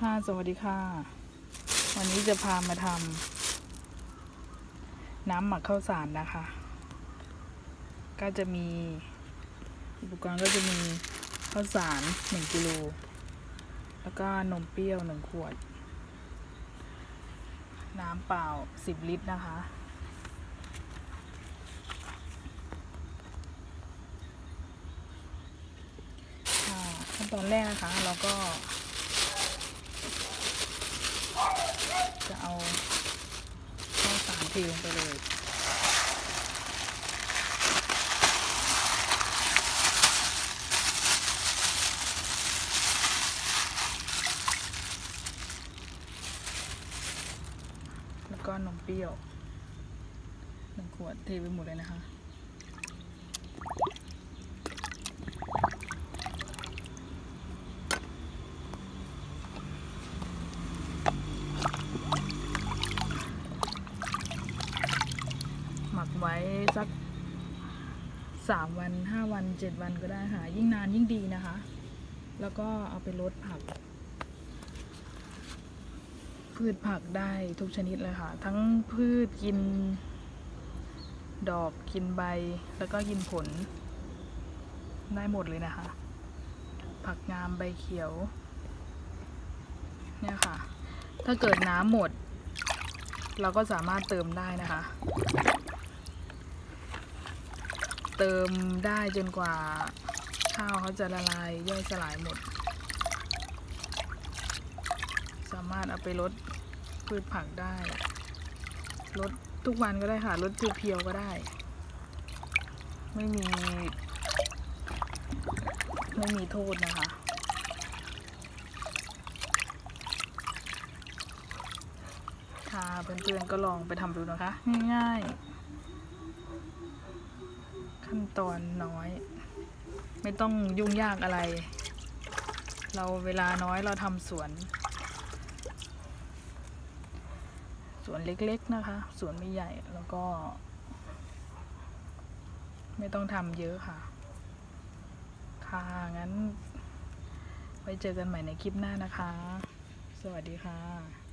ค่ะ สวัสดีค่ะ วันนี้จะพามาทำน้ำหมักข้าวสารนะคะ ก็จะมีอุปกรณ์ก็จะมีข้าวสารหนึ่งกิโล แล้วก็นมเปรี้ยวหนึ่งขวด น้ำเปล่าสิบลิตรนะคะค่ะขั้นตอนแรกนะคะเราก็ จะเอาข้าวสาร เทลงไปเลยแล้วก็นมเปรี้ยวหนึ่งขวดเทไปหมดเลยนะคะ มักไว้สักสามวันห้าวันเจ็ดวันก็ได้ค่ะ ยิ่งนานยิ่งดีนะคะ แล้วก็เอาไปลดผัก พืชผักได้ทุกชนิดเลยค่ะ ทั้งพืชกิน ดอกกินใบ แล้วก็กินผล ได้หมดเลยนะคะ ผักงามใบเขียว เนี่ยค่ะ ถ้าเกิดน้ำหมด เราก็สามารถเติมได้นะคะ เติมได้จนกว่าข้าวเขาจะละลายย่อยสลายหมด สามารถเอาไปลดพืชผักได้ลดทุกวันก็ได้ค่ะลดเพียวๆก็ได้ ไม่มี ไม่มีโทษนะคะค่ะเพื่อนๆก็ลองไปทำดูนะคะ ง่ายๆ ขั้นตอนน้อย ไม่ต้องยุ่งยากอะไร เราเวลาน้อยเราทำสวน สวนเล็กๆนะคะ สวนไม่ใหญ่แล้วก็ ไม่ต้องทำเยอะค่ะ ค่ะ งั้น ไว้เจอกันใหม่ในคลิปหน้านะคะ สวัสดีค่ะ